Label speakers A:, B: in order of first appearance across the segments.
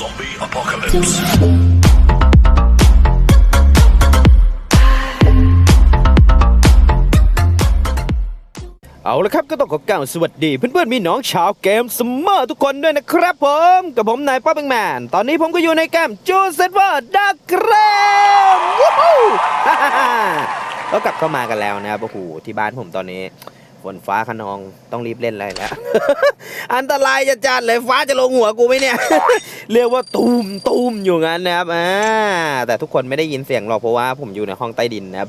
A: Zombie apocalypse.
B: เอาละครับก็ต้องขอกล่าวสวัสดีเพื่อนๆมีน้องชาวเกมสมเมอร์ทุกคนด้วยนะครับผมกับผมนายป้าแบงแมน ตอนนี้ผมก็อยู่ในเกมจูเซนเวอร์ดักเกรมวู้ฮู้ก็กลับเข้ามากันแล้วนะครับโอ้โหที่บ้านผมตอนนี้ ฝนฟ้าขนองต้องรีบเล่นอะไรแล้ว อันตรายจะจัดเลยฟ้าจะลงหัวกูไหมเนี่ย เรียกว่าตูมตูมอยู่งั้นนะครับอ่าแต่ทุกคนไม่ได้ยินเสียงหรอกเพราะว่าผมอยู่ในห้องใต้ดินนะครับ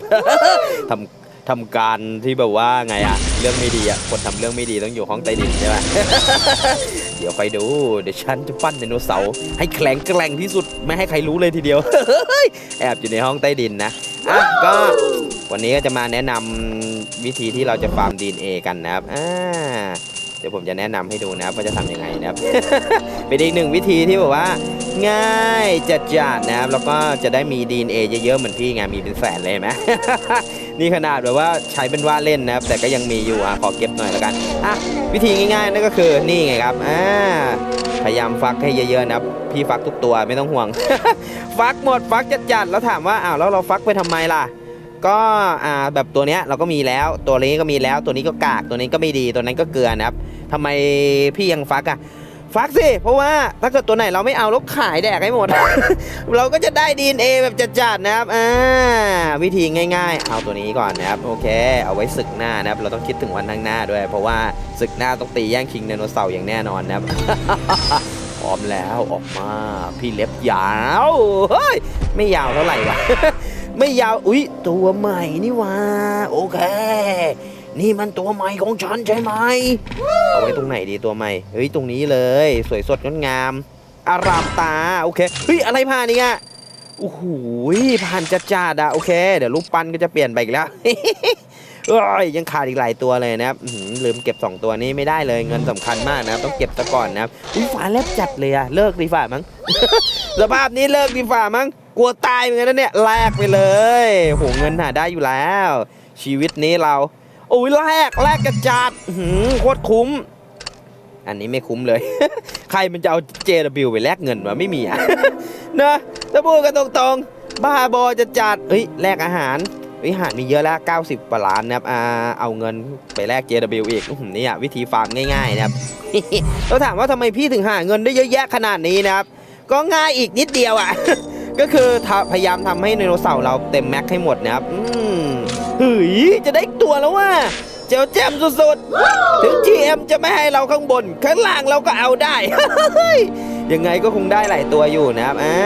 B: ทำทำการที่แบบว่าไงอะเรื่องไม่ดีอะคนทำเรื่องไม่ดีต้องอยู่ห้องใต้ดินใช่ไหมเดี๋ยวคอยดูเดี๋ยวฉันจะปั้นไดโนเสาร์ให้แข็งแกร่งที่สุดไม่ให้ใครรู้เลยทีเดียวแอบอยู่ในห้องใต้ดินนะอะก็วันนี้ก็จะมาแนะนำ วิธีที่เราจะฟาร์มดีเอกันนะครับอ่าเดี๋ยวผมจะแนะนำให้ดูนะครับว่าจะทำยังไงนะครับ เป็นอีกหนึ่งวิธีที่แบบว่า ง่ายจัดจัดนะครับ แล้วก็จะได้มี DNA เยอะๆเหมือนพี่ไงมีเป็นแสนเลยไหมนี่ขนาดแบบว่าใช้เป็นว่าเล่นนะครับ แต่ก็ยังมีอยู่อะขอเก็บหน่อยแล้วกันอะวิธีง่ายๆนั่นก็คือนี่ไงครับอ่าพยายามฟักให้เยอะๆนะครับพี่ฟักทุกตัวไม่ต้องห่วง ฟักหมดฟักจัดจัดๆแล้วถามว่าอ้าวแล้วเราฟักไปทำไมล่ะ ก็อ่าแบบตัวเนี้ยเราก็มีแล้ว ตัวนี้ก็มีแล้ว ตัวนี้ก็กาก ตัวนี้ก็ไม่ดี ตัวนั้นก็เกลือนะครับทำไมพี่ยังฟักอะฟักสิ เพราะว่าถ้าเกิดตัวไหนเราไม่เอาแล้วขายแดกให้หมด เราก็จะได้ DNA แบบจัดๆนะครับอ่าวิธีง่ายๆ เอาตัวนี้ก่อนนะครับ โอเค เอาไว้ศึกหน้านะครับ เราต้องคิดถึงวันข้างหน้าด้วย เพราะว่าศึกหน้าต้องตีแย่งคิงไดโนเสาร์อย่างแน่นอนนะครับ พร้อมแล้วออกมา พี่เล็บยาว เฮ้ย ไม่ยาวเท่าไหร่วะ ไม่ยาวอุ๊ยตัวใหม่นี่ว่าโอเค นี่มันตัวใหม่ของฉันใช่ไหมเอาไว้ตรงไหนดีตัวใหม่เฮ้ยตรงนี้เลย สวยสดงดงามอารามตาโอเคเฮ้ยอะไรผ่านนี่อะโอ้โหผ่านจัดจัดะโอเค เดี๋ยวรูปปั้นก็จะเปลี่ยนไปอีกแล้ว เอ้ยยังขาดอีกหลายตัวเลยนะครับลืมเก็บ 2 ตัวนี้ไม่ได้เลยเงินสำคัญมากนะครับต้องเก็บซะก่อนนะครับอุ้ยฝาแลบจัดเลยอะเลิกดีฝ่ามั้งสภาพนี้เลิกดีฝ่ามั้งกลัวตายเหมือนกันนะเนี่ยแลกไปเลยโหเงินหาได้อยู่แล้ว ชีวิตนี้เราโอ้ยแลกแลกกระจัดหือโคตรคุ้ม อันนี้ไม่คุ้มเลย ใครมันจะเอา JW ไปแลกเงินวะไม่มีอะนะถ้าพูดกันตรงๆบ้าบอจะจัดเฮ้ยแลกอาหาร เฮ้ยอาหารมีเยอะแล้ว 90กว่าล้านนะครับอ่าเอาเงินไปแลก JW อีกอื้อหือนี่อะวิธีฟาร์มง่ายๆนะครับเราถามว่าทำไมพี่ถึงหาเงินได้เยอะแยะขนาดนี้นะครับ ก็ง่ายอีกนิดเดียวอะก็คือพยายามทำให้ไดโนเสาร์เราเต็มแม็กให้หมดนะครับอืมเฮ้ยจะได้ตัวแล้วว่าเจ้าแจมสุดๆ ถึง GM จะไม่ให้เราข้างบน ข้างล่างเราก็เอาได้ยังไงก็คงได้หลายตัวอยู่นะครับอ่า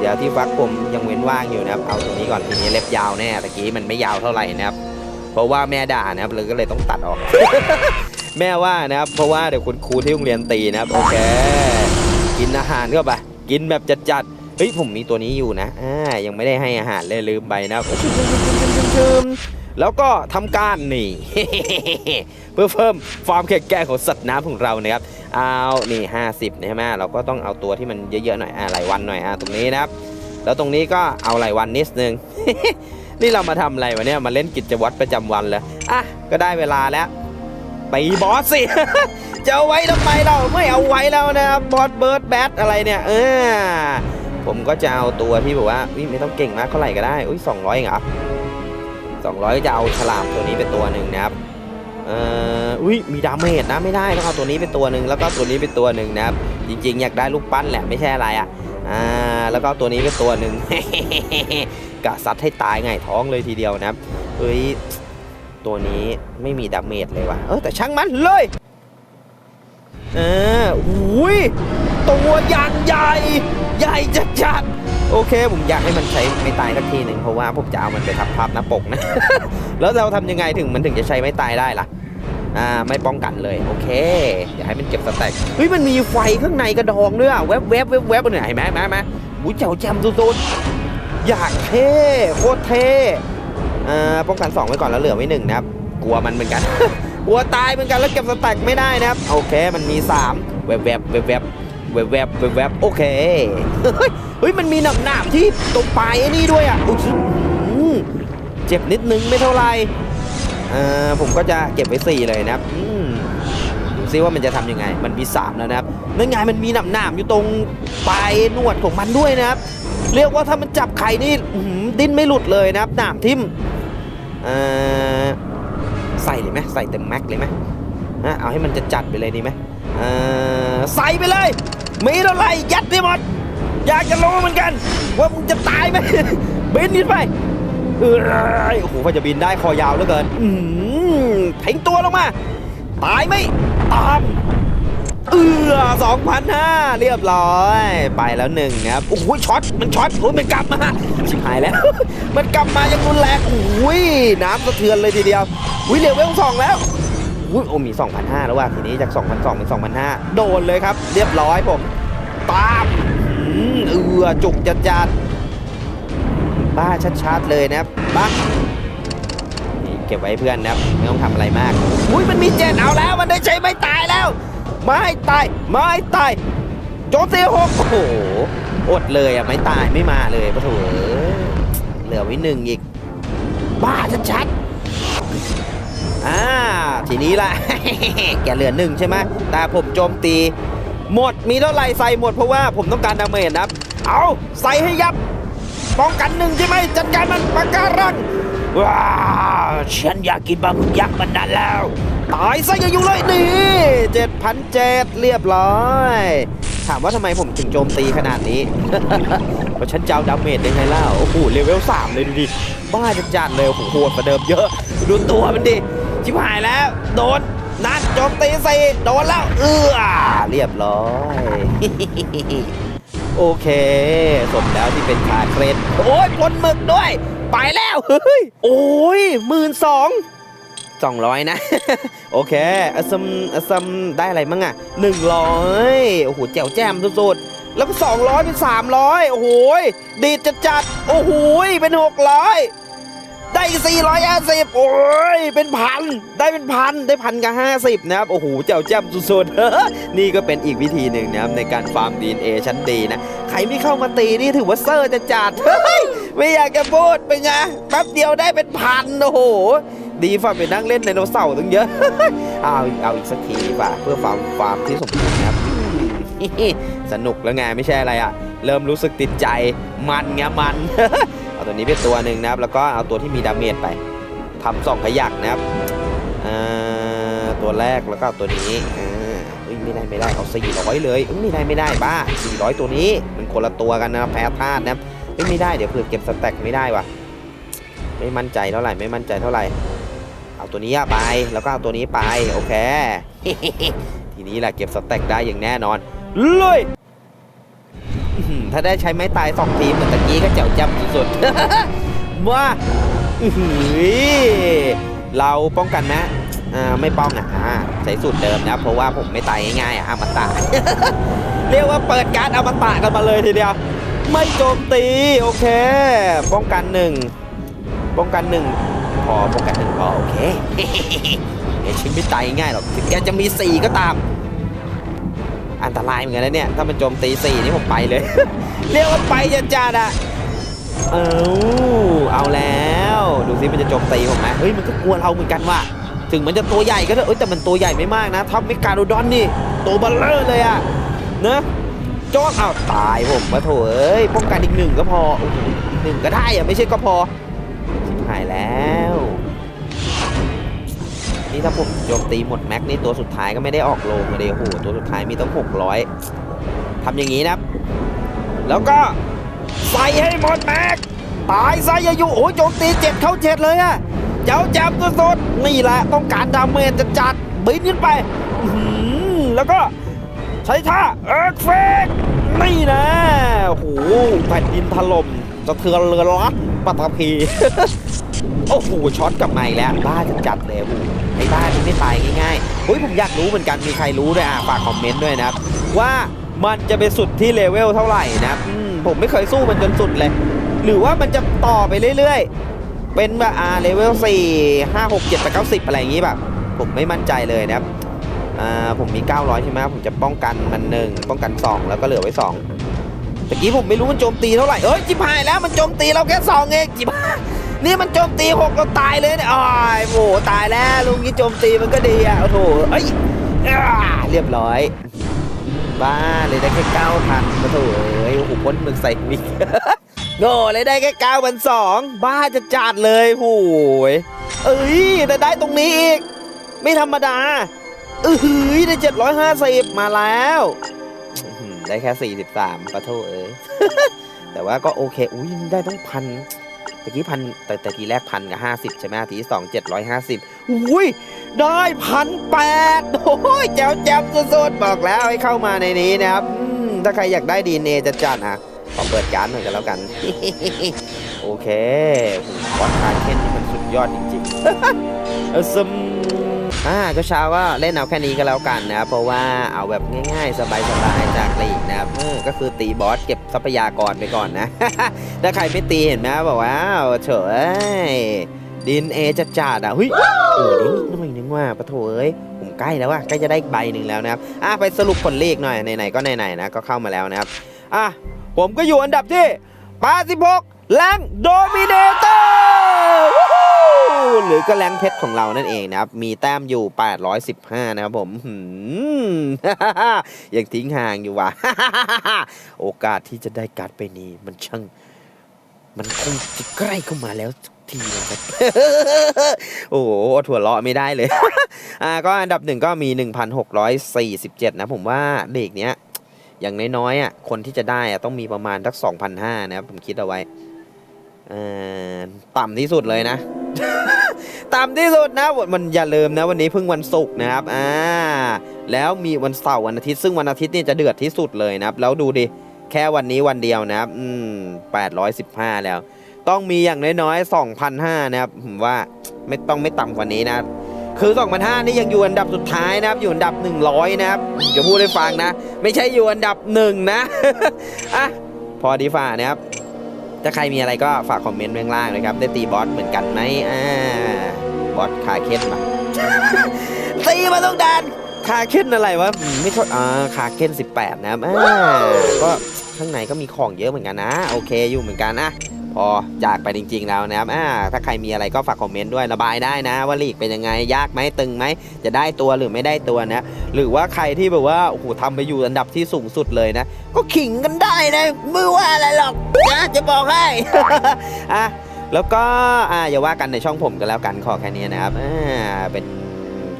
B: เดี๋ยวที่ฟักผมยังเว้นว่างอยู่นะครับ เอาตรงนี้ก่อนทีนี้เล็บยาวแน่ตะกี้มันไม่ยาวเท่าไหร่นะครับ เพราะว่าแม่ด่านะครับเลยก็เลยต้องตัดออก แม่ว่านะครับ เพราะว่าเดี๋ยวคุณครูที่โรงเรียนตีนะครับโอเคกินอาหารเข้าไปกินแบบจัดๆเฮ้ยผมมีตัวนี้อยู่นะอ่ายังไม่ได้ให้อาหารเลยลืมไปนะครับแล้วก็ทำการนี่เพื่อเพิ่มความแข็งแกร่งของสัตว์น้ำของเรานะครับ เอานี่50ใช่ไหมเราก็ต้องเอาตัวที่มันเยอะๆหน่อยอ่าหลายวันหน่อยอ่าตรงนี้นะครับ แล้วตรงนี้ก็เอาหลายวันนิดนึงนี่เรามาทำอะไรวะเนี่ยมาเล่นกิจวัตรประจำวันเลยอะก็ได้เวลาแล้วตีบอสสิจะเอาไว้ทำไมเราไม่เอาไว้แล้วนะครับบอสเบิร์ดแบทอะไรเนี่ยเออผมก็จะเอาตัวที่แบบว่าไม่ต้องเก่งมากเท่าไหร่ก็ได้อุ้ยสองร้อยเองเหรอสองร้อยจะเอาฉลามตัวนี้เป็นตัวหนึ่งนะครับ เอ่ออุ้ยมีดาเมจนะไม่ได้ต้องเอาตัวนี้เป็นตัวหนึ่งแล้วก็ตัวนี้เป็นตัวหนึ่งนะครับจริงๆ อยากได้ลูกปั้นแหละไม่ใช่อะไรอะอ่าแล้วก็ตัวนี้เป็นตัวหนึ่งกะซัดให้ตายไงท้องเลยทีเดียวนะครับเฮ้ยตัวนี้ไม่มีดาเมจเลยว่ะเออแต่ช่างมันเลยเอออุ้ยตัวอย่างใหญ่ใหญ่จัดๆโอเค ผมอยากให้มันใช้ไม่ตายสักทีหนึ่งเพราะว่าผมจะเอามันไปทับทับหน้าปกนะ แล้วเราทำยังไงถึงมันถึงจะใช้ไม่ตายได้ล่ะ อ่าไม่ป้องกันเลยโอเคอย่าให้มันเก็บสแต็กเฮ้ยมันมีไฟข้างในกระดองด้วยอะแวบแวบแวบแวบเนี่ยเห็นไหมเห็นไหมเห็นไหมอุ้ยเจ๋วแจมสุดๆอยากเท่โคตรเท่อ่าป้องกัน2ไว้ก่อนแล้วเหลือไว้หนึ่งนะครับกลัวมันเหมือนกัน กลัวตายเหมือนกันแล้วเก็บสแต็กไม่ได้นะครับโอเคมันมี3แวบแวบแวบแวบแวบแวบแวบแวบโอเคเฮ้ยเฮ้ยมันมีหนับหนาบที่ตรงปลายไอ้นี่ด้วยอะอุ๊ยเจ็บนิดนึงไม่เท่าไหร่ อ่าผมก็จะเก็บไว้4เลยนะครับดูซิว่ามันจะทำยังไง มันมีสามแล้วนะครับนั่นไงมันมีหนามหนามอยู่ตรงปลายนวดของมันด้วยนะครับ เรียกว่าถ้ามันจับไข่นี่ดิ้นไม่หลุดเลยนะครับหนามทิ่มใส่เลยไหมใส่เต็มแม็กเลยไหมนะเอาให้มันจะจัดไปเลยดีไหมใส่ไปเลย มีเท่าไรยัดให้หมด อยากจะรู้เหมือนกัน ว่ามึงจะตายไหมบินขึ้นไป เออโอ้โหเขาจะบินได้คอยาวเหลือเกิน อืมทิ้งตัวลงมา ตายไหมตามเอือสองพันห้าเรียบร้อย ไปแล้วหนึ่งครับ โอ้โหช็อต มันช็อตโอ้ยมันกลับมา ชิบหายแล้ว มันกลับมายังรุนแรงโอ้ยน้ำสะเทือนเลยทีเดียวอุ้ยเร็วเวลสองแล้วอุ้ยโอ้มี2,500แล้วว่ะทีนี้จาก2,200เป็น2,500โดนเลยครับ เรียบร้อยผมตามเอือจุกจัดจัด บ้าชัดๆเลยนะครับบ้านี่เก็บไว้ให้เพื่อนนะครับไม่ต้องทำอะไรมากอุ้ยมันมีเจ็ดเอาแล้วมันได้ใช้ไม่ตายแล้ว ไม่ตายไม่ตายโจมตีหกโอ้โหอดเลยอะไม่ตายไม่มาเลยปะโถเอ้ยเหลือไว้หนึ่งอีก บ้าชัดๆอ่าทีนี้ละแกเหลือหนึ่งใช่ไหมแต่ผมโจมตีหมดมีเท่าไหร่ใส่หมดเพราะว่าผมต้องการดาเมจนะครับ เอาใส่ให้ยับ ป้องกันหนึ่งใช่ไหมจัดการมันปากการังว้าฉันอยากกินปลาหมึกยักษ์มันนานแล้ว ตายซะอย่าอยู่เลยนี่เจ็ดพันเจ็ดเรียบร้อย ถามว่าทำไมผมถึงโจมตีขนาดนี้ เพราะฉันเจะเอาดาเมจได้ไงเล่าโอ้โหเลเวลสามเลยดูดิ บ้าจัดเลยโอ้โหโหดกว่าเดิมเยอะ ดูตัวมันดิชิบหายแล้ว โดนนั่นโจมตีใส่โดนแล้ว เอื้อเรียบร้อย โอเค สมแล้วที่เป็นขาเครนโอ้ยปนหมึกด้วย ไปแล้วเฮ้ยโอ้ยหมื่นสองสองร้อยนะ โอเคอซัมอซัมได้อะไรมั่งอะหนึ่งร้อยโอ้โหแจ๋วแจ่มสุดๆแล้วก็สองร้อยเป็นสามร้อยโอ้โหดีดจัดจัดๆโอ้โหเป็นหกร้อย ได้สี่ร้อยห้าสิบโอ้ย เป็นพัน ได้เป็นพัน ได้พันกับห้าสิบนะครับ โอ้โหแจ๋วแจ่มสุดๆ นี่ก็เป็นอีกวิธีหนึ่งนะครับ ในการฟาร์ม DNA ชั้นดีนะ ใครไม่เข้ามาตีนี่ถือว่าเซอร์จะจัดเฮ้ย ไม่อยากจะพูดเป็นไง แป๊บเดียวได้เป็นพัน โอ้โห ดีฝ่าไปนั่งเล่นไดโนเสาร์ตั้งเยอะ เอาเอาอีกสักทีดีกว่าเพื่อฟาร์มฟาร์มที่สมบูรณ์นะครับสนุกแล้วไงไม่ใช่อะไรอะเริ่มรู้สึกติดใจมันไงมัน ตัวนี้เป็นตัวหนึ่งนะครับ แล้วก็เอาตัวที่มีดาเมจไปทำสองขยักนะครับตัวแรกแล้วก็ตัวนี้อุ้ยไม่ได้ไม่ได้เอาสี่ร้อยเลยเอ้ยไม่ได้ไม่ได้บ้าสี่ร้อยตัวนี้มันคนละตัวกันนะแพ้ธาตุนะครับไม่ได้เดี๋ยวเผื่อเก็บสแต็กไม่ได้วะไม่มั่นใจเท่าไหร่ไม่มั่นใจเท่าไหร่ เอาตัวนี้ไปแล้วก็เอาตัวนี้ไปโอเคทีนี้แหละเก็บสแต็กได้อย่างแน่นอนเลย ถ้าได้ใช้ไม้ตายสองทีเหมือนตะกี้ก็แจ๋วจำสุดๆว่าเราป้องกันนะอ่าไม่ป้องอะใช้สูตรเดิมนะ เพราะว่าผมไม่ตายง่ายๆอะอมตะเรียกว่าเปิดการดอมตะกันมาเลยทีเดียว ไม่โจมตี โอเค ป้องกันหนึ่งป้องกันหนึ่งพอป้องกันหนึ่งพอโอเคเดี๋ยวชิงไม่ตายง่ายหรอกถึงแกจะมีสี่ก็ตาม อันตรายเหมือนกันนะเนี่ย ถ้ามันโจมตีสี่นี่ผมไปเลย เรียกว่าไปจะจัดอะเอาเอาแล้ว ดูสิมันจะโจมตีผมไหมเฮ้ยมันก็กลัวเราเหมือนกันว่ะถึงมันจะตัวใหญ่ก็เถอะเอ้ยแต่มันตัวใหญ่ไม่มากนะท็อปเมกาโดดอนนี่ตัวเบัลเลอร์เลยอะเนะจ้องเอาตายผมมาโถเอ้ยป้องกันอีกหนึ่งก็พออีกหนึ่งก็ได้อะไม่ใช่ก็พอชิบหายแล้ว นี่ถ้าผมโจมตีหมดแม็กนี่ตัวสุดท้ายก็ไม่ได้ออกโลงเลยโอ้โหตัวสุดท้ายมีต้อง600ทำอย่างนี้นะครับแล้วก็ใส่ให้หมดแม็กตายซะอย่าอยู่โอ้ยโจมตีเจ็ดเข้าเจ็ดเลยอะเจ้าจับตัวสดนี่แหละต้องการดาเมจจะจัดบินขึ้นไปแล้วก็ใช้ท่าเอิร์กเฟกนี่นะโอ้โหแผ่นดินถล่มสะเทือนเรือรัดปัตตภีโอ้โหช็อตกลับมาอีกแล้วบ้าจะจัดเลยโอ้โห ไอ้บ้านี่ไม่ตายง่ายๆเฮ้ยผมอยากรู้เหมือนกันมีใครรู้ด้วยอะฝากคอมเมนต์ด้วยนะครับว่ามันจะไปสุดที่เลเวลเท่าไหร่นะผมไม่เคยสู้มันจนสุดเลย หรือว่ามันจะต่อไปเรื่อยๆ เป็นแบบอ่าเลเวล4 5 6 7 8 9 10อะไรอย่างงี้แบบผมไม่มั่นใจเลยนะครับอ่าผมมี 900 ใช่ไหมผมจะป้องกันมันหนึ่งป้องกัน 2 แล้วก็เหลือไว้2ตะกี้ผมไม่รู้มันโจมตีเท่าไหร่เอ้ยจิบหายแล้วมันโจมตีเราแค่สองเองจิบหาย นี่มันโจมตีหกเราตายเลยเนี่ยอ้ายโหตายแล้วลุงนี้โจมตีมันก็ดีอะโอ้โหเอ้ยเรียบร้อยบ้าเลยได้แค่เก้าพันมาโถเอ้ยโอ้โหพ้นมึงใส่วิกโง่เลยได้แค่เก้าพันสองบ้าจะจัดเลยโอ้ยเอ้ยแต่ได้ตรงนี้อีก ไม่ธรรมดาเอ้ยได้เจ็ดร้อยห้าสิบมาแล้วได้แค่สี่สิบสามปะโถเอ้ยแต่ว่าก็โอเค อุ้ยได้ต้องพัน ตะกี้พันแต่แต่ทีแรกพันกับห้าสิบใช่ไหมทีที่สองเจ็ดร้อยห้าสิบอุ้ยได้พันแปดโอ้ยแจ๋วแจ๋วสุดๆบอกแล้วให้เข้ามาในนี้นะครับถ้าใครอยากได้ดีเนจะจัดอะขอเปิดการ์ดหน่อยกันแล้วกัน โอเคคอสคาเคนนี่มันสุดยอดจริงๆเออซึม อ่าก็เช้าก็เล่นเอาแค่นี้ก็แล้วกันนะครับเพราะว่าเอาแบบง่ายๆ สบายๆจากลีกนะครับก็คือตีบอสเก็บทรัพยากรไปก่อนนะ ถ้าใครไม่ตีเห็นไหมบอกว่าเฉยดินเอจะจัดอะเฮ้ยโอ้ยนิดหน่อยนึงว่าปะโถเอ้ยผมใกล้แล้วว่ะใกล้จะได้ใบหนึ่งแล้วนะครับอะไปสรุปผลเลขหน่อยไหนๆก็ไหนๆนะก็เข้ามาแล้วนะครับอะผมก็อยู่อันดับที่86แรงโดมิเนเตอร์ หรือก็แรงเพชรของเรานั่นเองนะครับ มีแต้มอยู่ 815 นะครับผมหืมยังทิ้งห่างอยู่ว่ะ โอกาสที่จะได้การ์ดไปนี้มันช่าง มันคงจะใกล้เข้ามาแล้วทุกทีนะครับโอ้โหถั่วเราะไม่ได้เลย อ่าก็อันดับหนึ่งก็มี 1,647 นะผมว่าเด็กเนี้ย อย่างน้อยๆอะคนที่จะได้อะต้องมีประมาณสัก2,500นะครับผมคิดเอาไว้ เอ่อต่ำที่สุดเลยนะ ต่ำที่สุดนะมันอย่าลืมนะวันนี้เพิ่งวันศุกร์นะครับอ่าแล้วมีวันเสาร์วันอาทิตย์ซึ่งวันอาทิตย์เนี่ยจะเดือดที่สุดเลยนะครับ แล้วดูดิแค่วันนี้วันเดียวนะครับอืม815แล้ว ต้องมีอย่างน้อยๆ2,500นห้านะครับผมว่าไม่ต้องไม่ต่ำกว่านี้นะครับคือ2,500นี่ยังอยู่อันดับสุดท้ายนะครับ อยู่อันดับ 100 นะครับจะพูดให้ฟังนะ ไม่ใช่อยู่อันดับหนึ่งนะอะพอดีฝ่านะครับ ถ้าใครมีอะไรก็ฝากคอมเมนต์ไว้ข้างล่างนะครับ ได้ตีบอสเหมือนกันไหมอ่าบอสคาเคนมาตีมาต้องดันคาเคนอะไรวะไม่ใช่อ่าคาเคน18 นะครับอ่าก็ข้างในก็มีของเยอะเหมือนกันนะ โอเคอยู่เหมือนกันนะ พอจากไปจริง ๆ แล้วนะครับอ่าถ้าใครมีอะไรก็ฝากคอมเมนต์ด้วยระบายได้นะ ว่าลีกเป็นยังไงยากไหมตึงไหมจะได้ตัวหรือไม่ได้ตัวนะหรือว่าใครที่แบบว่าโอ้โหทำไปอยู่อันดับที่สูงสุดเลยนะ ก็ขิงกันได้นะไม่ว่าอะไรหรอกนะจะบอกให้อะแล้วก็อ่าอย่าว่ากันในช่องผมกันแล้วกันขอแค่นี้นะครับอ่าเป็น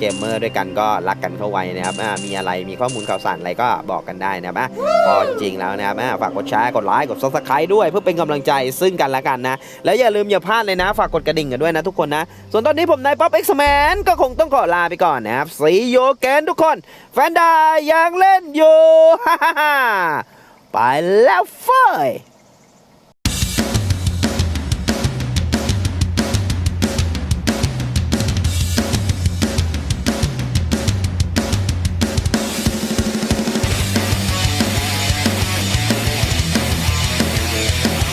B: เกมเมอร์ด้วยกันก็รักกันเข้าไว้นะครับมีอะไรมีข้อมูลข่าวสารอะไรก็บอกกันได้นะครับพอจริงๆแล้วนะครับฝากกดแชร์กดไลค์กดซับสไครต์ด้วยเพื่อเป็นกำลังใจซึ่งกันและกันนะ แล้วอย่าลืมอย่าพลาดเลยนะ ฝากกดกระดิ่งกันด้วยนะทุกคนนะ ส่วนตอนนี้ผมนายป๊อปเอ็กซ์แมนก็คงต้องขอลาไปก่อนนะครับสีโยแกนทุกคน แฟนดายังเล่นอยู่ไปแล้วเฟ้ย